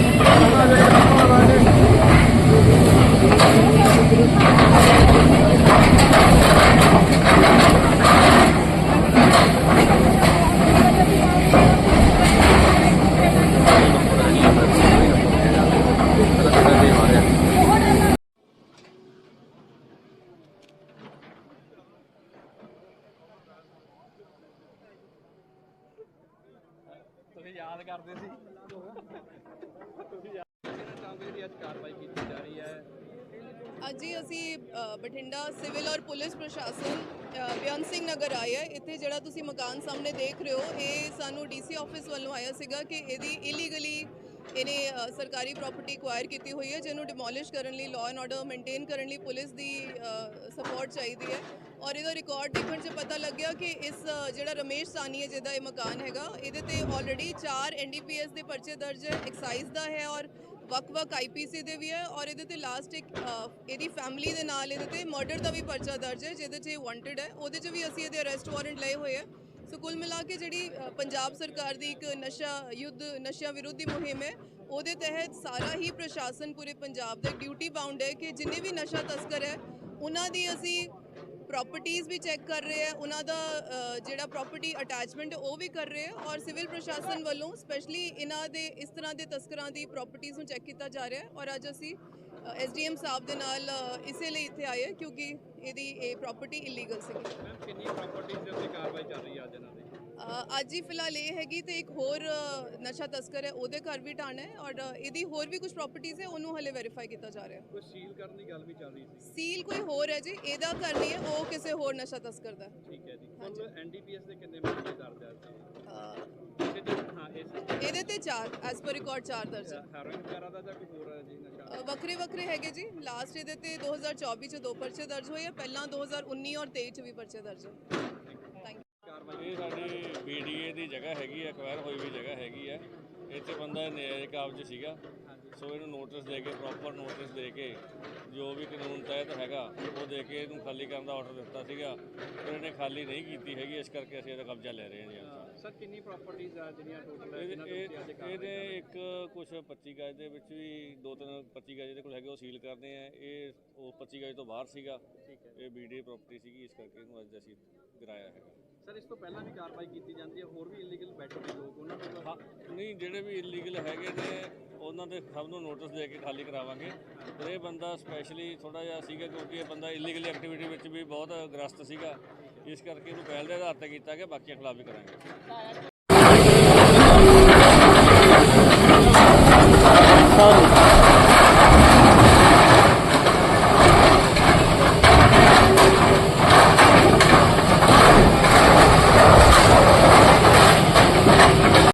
Thank you. ਤੁਸੀਂ ਯਾਦ ਕਰਦੇ ਸੀ। ਤੁਸੀਂ ਅਸੀਂ ਬਠਿੰਡਾ ਸਿਵਲ ਔਰ ਪੁਲਿਸ ਪ੍ਰਸ਼ਾਸਨ ਬਿਆਨ ਸਿੰਘ ਨਗਰ ਆਏ ਆ ਇੱਥੇ ਜਿਹੜਾ ਤੁਸੀਂ ਮਕਾਨ ਸਾਹਮਣੇ ਦੇਖ ਰਹੇ ਹੋ ਇਹ ਸਾਨੂੰ ਡੀਸੀ ਆਫਿਸ ਵੱਲੋਂ ਆਇਆ ਸੀਗਾ ਕਿ ਇਹਦੀ ਇਲੀਗਲੀ ਇਹਨੇ ਸਰਕਾਰੀ ਪ੍ਰਾਪਰਟੀ ਐਕਵਾਇਰ ਕੀਤੀ ਹੋਈ ਹੈ ਜਿਹਨੂੰ ਡਿਮੋਲਿਸ਼ ਕਰਨ ਲਈ ਲਾਅ ਐਂਡ ਆਰਡਰ ਮੇਨਟੇਨ ਕਰਨ ਲਈ ਪੁਲਿਸ ਦੀ ਸਪੋਰਟ ਚਾਹੀਦੀ ਹੈ। ਔਰ ਇਹਦਾ ਰਿਕਾਰਡ ਦੇਖਣ 'ਚ ਪਤਾ ਲੱਗਿਆ ਕਿ ਇਸ ਜਿਹੜਾ ਰਮੇਸ਼ ਸਾਨੀ ਹੈ, ਜਿਹਦਾ ਇਹ ਮਕਾਨ ਹੈਗਾ, ਇਹਦੇ ਤੇ ਆਲਰੇਡੀ 4 ਐਨਡੀਪੀਐਸ ਦੇ ਪਰਚੇ ਦਰਜ ਹੈ ਐਕਸਾਈਜ਼ ਦਾ ਹੈ ਔਰ ਵੱਖ-ਵੱਖ ਆਈਪੀਸੀ ਦੇ ਵੀ ਹੈ ਔਰ ਇਹਦੇ ਤੇ ਲਾਸਟ ਇੱਕ ਇਹਦੀ ਫੈਮਿਲੀ ਦੇ ਨਾਲ ਇਹਦੇ ਤੇ ਮਰਡਰ ਦਾ ਵੀ ਪਰਚਾ ਦਰਜ ਹੈ, ਜਿਹਦੇ 'ਚ ਇਹ ਵਾਂਟਡ ਹੈ, ਉਹਦੇ 'ਚ ਵੀ ਅਸੀਂ ਇਹਦੇ ਅਰੈਸਟ ਵਾਰੰਟ ਲਏ ਹੋਏ ਹੈ। ਸੋ ਕੁੱਲ ਮਿਲਾ ਕੇ ਜਿਹੜੀ ਪੰਜਾਬ ਸਰਕਾਰ ਦੀ ਇੱਕ ਨਸ਼ਾ ਯੁੱਧ, ਨਸ਼ਿਆਂ ਵਿਰੋਧੀ ਮੁਹਿੰਮ ਹੈ, ਉਹਦੇ ਤਹਿਤ ਸਾਰਾ ਹੀ ਪ੍ਰਸ਼ਾਸਨ ਪੂਰੇ ਪੰਜਾਬ ਦਾ ਡਿਊਟੀ ਬਾਉਂਡ ਹੈ ਕਿ ਜਿੰਨੇ ਵੀ ਨਸ਼ਾ ਤਸਕਰ ਹੈ, ਉਹਨਾਂ ਦੀ ਅਸੀਂ ਪ੍ਰਾਪਰਟੀਆਂ ਵੀ ਚੈੱਕ ਕਰ ਰਹੇ ਆ, ਉਹਨਾਂ ਦਾ ਜਿਹੜਾ ਪ੍ਰਾਪਰਟੀ ਅਟੈਚਮੈਂਟ ਉਹ ਵੀ ਕਰ ਰਹੇ ਆ ਔਰ ਸਿਵਲ ਪ੍ਰਸ਼ਾਸਨ ਵੱਲੋਂ ਸਪੈਸ਼ਲੀ ਇਹਨਾਂ ਦੇ, ਇਸ ਤਰ੍ਹਾਂ ਦੇ ਤਸਕਰਾਂ ਦੀ ਪ੍ਰਾਪਰਟੀਆਂ ਨੂੰ ਚੈੱਕ ਕੀਤਾ ਜਾ ਰਿਹਾ ਹੈ ਔਰ ਅੱਜ ਅਸੀਂ ਐਸਡੀਐਮ ਸਾਹਿਬ ਦੇ ਨਾਲ ਇਸੇ ਲਈ ਇੱਥੇ ਆਏ ਕਿਉਂਕਿ ਇਹਦੀ ਇਹ ਪ੍ਰਾਪਰਟੀ ਇਲੀਗਲ ਸੀ ਕਿੰਨੀ ਪ੍ਰਾਪਰਟੀਜ਼ ਦੇ ਉੱਤੇ ਕਾਰਵਾਈ ਚੱਲ ਰਹੀ ਹੈ ਅੱਜ ਇਹਨਾਂ ਅੱਜ ਹੀ ਫਿਲਹਾਲ ਇਹ ਹੈਗੀ ਤੇ ਇੱਕ ਹੋਰ ਨਸ਼ਾ ਤਸਕਰ ਹੈ ਉਹਦੇ ਘਰ ਵੀ ਢਾਣਾ ਹੈ ਔਰ ਇਹਦੀ ਹੋਰ ਵੀ ਕੁਝ ਪ੍ਰਾਪਰਟੀਆਂ ਹੈ ਉਹਨੂੰ ਹਲੇ ਵੈਰੀਫਾਈ ਕੀਤਾ ਜਾ ਰਿਹਾ ਹੈ। ਕੋਈ ਸੀਲ ਕਰਨ ਦੀ ਗੱਲ ਵੀ ਚੱਲ ਰਹੀ ਸੀ? ਸੀਲ ਕੋਈ ਹੋਰ ਹੈ ਜੀ ਇਹਦਾ ਘਰ ਨਹੀਂ ਹੈ ਉਹ ਕਿਸੇ ਹੋਰ ਨਸ਼ਾ ਤਸਕਰ ਦਾ ਹੈ। ਠੀਕ ਹੈ ਜੀ। ਹਾਂਜੀ। ਕੁੱਲ ਐਨਡੀਪੀਐਸ ਦੇ ਕਿੰਨੇ ਮਾਮਲੇ ਦਰਜ ਹੈ ਅ, ਕਿਸੇ ਦੇ ਹਾਂ ਇਸ ਇਹਦੇ ਤੇ 4 ਐਸ ਪਰ ਰਿਕਾਰਡ 4 ਦਰਜ ਹੈ। ਹੈਰੋਇਨ ਵਗੈਰਾ ਦਾ ਜਾਂ ਕੋਈ ਹੋਰ ਹੈ ਜੀ ਨਸ਼ਾ? ਵੱਖਰੇ ਵੱਖਰੇ ਹੈਗੇ ਜੀ। ਲਾਸਟ ਇਹਦੇ ਤੇ 2024 ਚ ਦੋ ਪਰਚੇ ਦਰਜ ਹੋਏ ਆ ਪਹਿਲਾਂ 2019 ਔਰ 23 ਚ ਵੀ ਪਰਚੇ ਦਰਜ ਹੋਏ ਥੈਂਕ ਕਾਰਵਾਈ ਇਹ ਸਾਡੀ ਬੀਡੀਏ ਦੀ ਜਗ੍ਹਾ ਹੈਗੀ ਹੈ ਐਕਵਾਇਰ ਹੋਈ ਵੀ ਜਗ੍ਹਾ ਹੈਗੀ ਹੈ ਇੱਥੇ ਬੰਦਾ ਨਿਆਇਕ ਕਾਬਜ ਸੀਗਾ। ਸੋ ਇਹਨੂੰ ਨੋਟਿਸ ਦੇ ਕੇ ਪ੍ਰੋਪਰ ਨੋਟਿਸ ਦੇ ਕੇ ਜੋ ਵੀ ਕਾਨੂੰਨ ਤਹਿਤ ਹੈਗਾ ਉਹ ਦੇ ਕੇ ਇਹਨੂੰ ਖਾਲੀ ਕਰਨ ਦਾ ਆਰਡਰ ਦਿੱਤਾ ਸੀਗਾ। ਪਰ ਇਹਨੇ ਖਾਲੀ ਨਹੀਂ ਕੀਤੀ ਹੈਗੀ ਇਸ ਕਰਕੇ ਅਸੀਂ ਇਹਦਾ ਕਬਜ਼ਾ ਲੈ ਰਹੇ ਹਾਂ ਜੀ। ਸਰ ਕਿੰਨੀ ਪ੍ਰਾਪਰਟੀਜ਼ ਆ ਜਿਹੜੀਆਂ ਟੋਟਲ ਇਹਦੇ ਇੱਕ ਕੁਝ 25 ਗਜ ਦੇ ਵਿੱਚ ਵੀ ਦੋ ਤਿੰਨ 25 ਗਜ ਦੇ ਕੋਲ ਹੈਗੇ ਉਹ ਸੀਲ ਕਰਦੇ ਆ। ਇਹ ਉਹ 25 ਗਜ ਤੋਂ ਬਾਹਰ ਸੀਗਾ। ਇਹ ਬੀਡੀਏ ਪ੍ਰਾਪਰਟੀ ਸੀਗੀ ਇਸ ਕਰਕੇ ਇਹਨੂੰ ਅੱਜ ਅਸੀਂ ਗਿਰਾਇਆ ਹੈਗਾ। ਸਰ ਇਸ ਤੋਂ ਪਹਿਲਾਂ ਵੀ ਕਾਰਵਾਈ ਕੀਤੀ ਜਾਂਦੀ ਹੈ ਹੋਰ ਵੀ ਇਲੀਗਲ ਬੈਠੇ ਨੇ ਲੋਕ ਉਹਨਾਂ ਨੂੰ ਹਾਂ ਨਹੀਂ, ਜਿਹੜੇ ਵੀ ਇਲੀਗਲ ਹੈਗੇ ਨੇ, ਉਹਨਾਂ ਦੇ ਸਭ ਨੂੰ ਨੋਟਿਸ ਦੇ ਕੇ ਖਾਲੀ ਕਰਾਵਾਂਗੇ। ਪਰ ਇਹ ਬੰਦਾ ਸਪੈਸ਼ਲੀ ਥੋੜਾ ਜਿਹਾ ਸੀਗਾ ਕਿਉਂਕਿ ਇਹ ਬੰਦਾ ਇਲੀਗਲ ਐਕਟੀਵਿਟੀ ਵਿੱਚ ਵੀ ਬਹੁਤ ਗ੍ਰਸਤ ਸੀਗਾ। ਇਸ ਕਰਕੇ ਇਹਨੂੰ ਪਹਿਲ ਦੇ ਆਧਾਰ ਤੇ ਕੀਤਾ ਗਿਆ, ਬਾਕੀਆਂ ਖਿਲਾਫ ਵੀ ਕਰਾਂਗੇ।